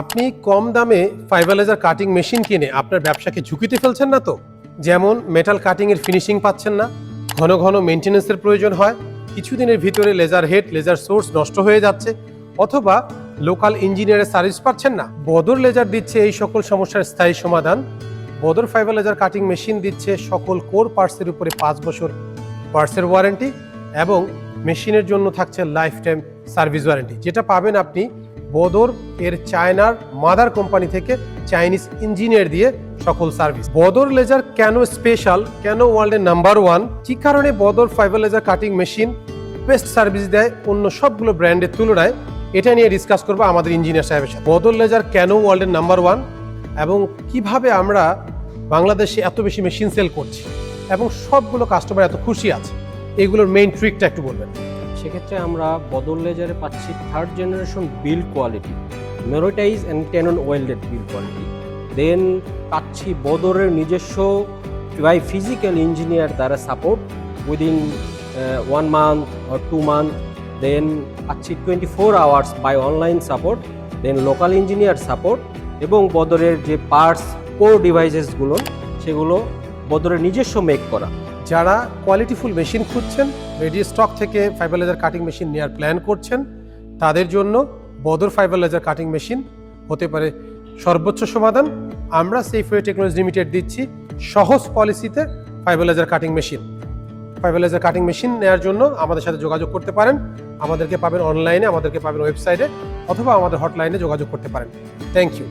আপনি কম দামে fibre laser cutting machine কিনে আপনার ব্যবসাকে ঝুঁকিতে ফেলছেন না তো? যেমন মেটাল কাটিং এর ফিনিশিং পাচ্ছেন না, ঘন ঘন মেনটেন্যান্সের প্রয়োজন হয়, কিছুদিনের ভিতরে লেজার হেড লেজার সোর্স নষ্ট হয়ে যাচ্ছে, অথবা লোকাল ইঞ্জিনিয়ারের সার্ভিস পাচ্ছেন না। বদর লেজার দিচ্ছে এই সকল সমস্যার স্থায়ী সমাধান, Bodor fibre laser cutting machine দিচ্ছে সকল কোর পার্টসের উপরে পাঁচ বছর পার্টসের ওয়ারেন্টি এবং মেশিনের জন্য থাকছে লাইফ টাইম সার্ভিস ওয়ারেন্টি যেটা পাবেন আপনি বদর এর চায়নার মাদার কোম্পানি থেকে চাইনিজ ইঞ্জিনিয়ার দিয়ে সকল সার্ভিস। বদর লেজার কেন স্পেশাল কেন ওয়ার্ল্ডের নাম্বার ওয়ান কি কারণে Bodor fibre laser cutting machine best service দেয় অন্য সবগুলো ব্র্যান্ডের তুলনায়? এটা নিয়ে ডিসকাস করব আমাদের ইঞ্জিনিয়ার সাহেবের সাথে। বদর লেজার কেন ওয়ার্ল্ডের নাম্বার ওয়ান এবং কীভাবে আমরা বাংলাদেশে এত বেশি মেশিন সেল করছি? এবং সবগুলো কাস্টমার এত খুশি আছে? এগুলোর মেইন ট্রিকটা একটু বলবেন। সেক্ষেত্রে আমরা বদল লেজারে পাচ্ছি third generation build quality mortise and tenon welded build quality then পাচ্ছি বদরের নিজস্ব বাই ফিজিক্যাল ইঞ্জিনিয়ার দ্বারা support within one month or two month then পাচ্ছি twenty four hours by online support then local engineer support এবং বদরের যে parts core ডিভাইসেসগুলো সেগুলো বদরের নিজস্ব মেক করা। যারা কোয়ালিটিফুল মেশিন খুঁজছেন রেডি স্টক থেকে ফাইবার লেজার কাটিং মেশিন নেওয়ার প্ল্যান করছেন, তাদের জন্য Bodor fibre laser cutting machine হতে পারে। সর্বোচ্চ সমাধান, আমরা সেফওয়ে টেকনোলজি লিমিটেড দিচ্ছি সহজ পলিসিতে fibre laser cutting machine fibre laser cutting machine নেওয়ার জন্য আমাদের সাথে যোগাযোগ করতে পারেন, আমাদেরকে পাবেন অনলাইনে আমাদেরকে পাবেন ওয়েবসাইটে অথবা আমাদের হটলাইনে যোগাযোগ করতে পারেন। Thank you